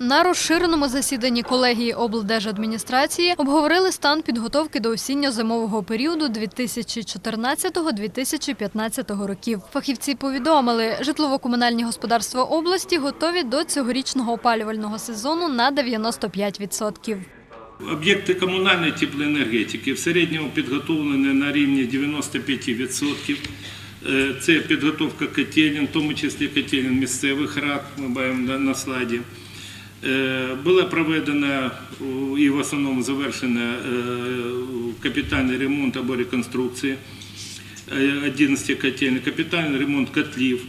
На розширеному засіданні колегії облдержадміністрації обговорили стан підготовки до осінньо-зимового періоду 2014-2015 років. Фахівці повідомили, житлово-комунальні господарства області готові до цьогорічного опалювального сезону на 95%. Об'єкти комунальної теплоенергетики в середньому підготовлені на рівні 95%. Е, Це підготовка котелень, в тому числі котелень місцевих рад, ми бачимо на слайді. Е, Була проведена і в основному завершена е, капітальний ремонт або реконструкція е, 11 котелень, капітальний ремонт котлів,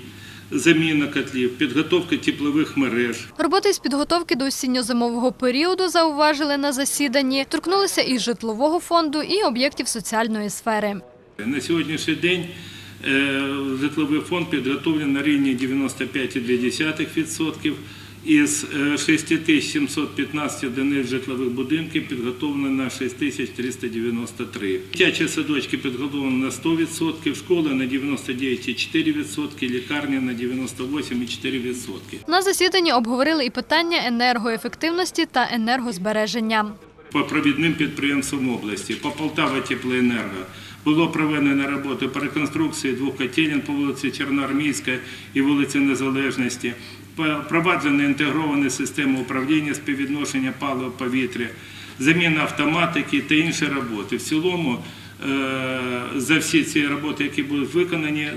заміна котлів, підготовка теплових мереж. Роботи з підготовки до осінньо-зимового періоду зауважили на засіданні, торкнулися і житлового фонду, і об'єктів соціальної сфери. На сьогоднішній день е, житловий фонд підготовлений на рівні 95,2%. Із е, 6715 одиниць житлових будинків підготовлено на 6393. Дитячі садочки підготовлені на 100%, школи на 99,4%, лікарні на 98,4%. На засіданні обговорили і питання енергоефективності та енергозбереження. по провідним підприємствам області, по Полтава Теплоенерго. Було проведено роботи по реконструкції двох котелень по вулиці Чорноармійська і вулиці Незалежності, впроваджена інтегровані системи управління співвідношення палива повітря, заміна автоматики та інші роботи. В цілому за всі ці роботи, які будуть виконані, е,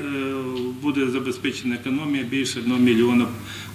буде забезпечена економія більше 1 мільйона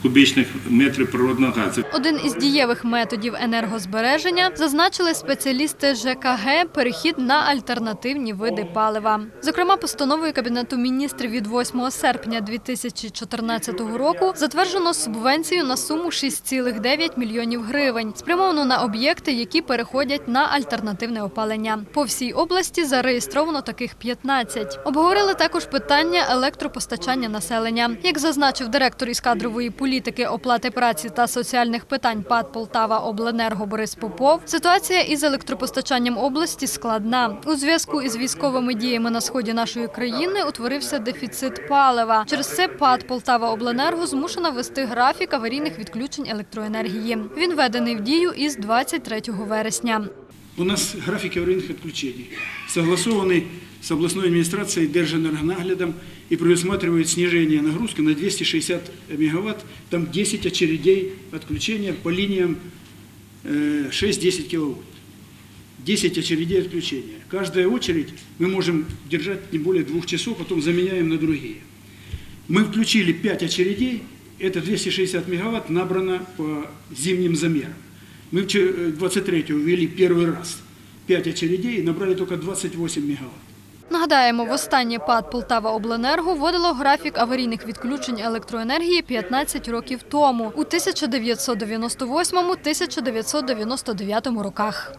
кубічних метрів природного газу. Один із дієвих методів енергозбереження зазначили спеціалісти ЖКГ перехід на альтернативні види палива. Зокрема, постановою Кабінету міністрів від 8 серпня 2014 року затверджено субвенцію на суму 6,9 мільйонів гривень, спрямовану на об'єкти, які переходять на альтернативне опалення. По всій області зареєстровано таких 15. Обговорили також питання електропостачання населення. Як зазначив директор із кадрової політики, оплати праці та соціальних питань ПАД Полтава Обленерго Борис Попов, ситуація із електропостачанням області складна. У зв'язку із військовими діями на сході нашої країни утворився дефіцит палива. Через це ПАД Полтава Обленерго змушена ввести графік аварійних відключень електроенергії. Він введений в дію із 23 вересня. У нас график аварийных отключений, согласованный с областной администрацией Держэнергонаглядом и предусматривает снижение нагрузки на 260 мегаватт, там 10 очередей отключения по линиям э, 6-10 киловатт. 10 очередей отключения. Каждая очередь мы можем держать не более двух часов, потом заменяем на другие. Мы включили 5 очередей, это 260 мегаватт набрано по зимним замерам. Мы в 23-го ввели первый раз 5 очередей и набрали только 28 мегаватт. Нагадаємо, востаннє ПАД Полтава Обленерго вводило графік аварійних відключень електроенергії 15 років тому у 1998-1999 роках.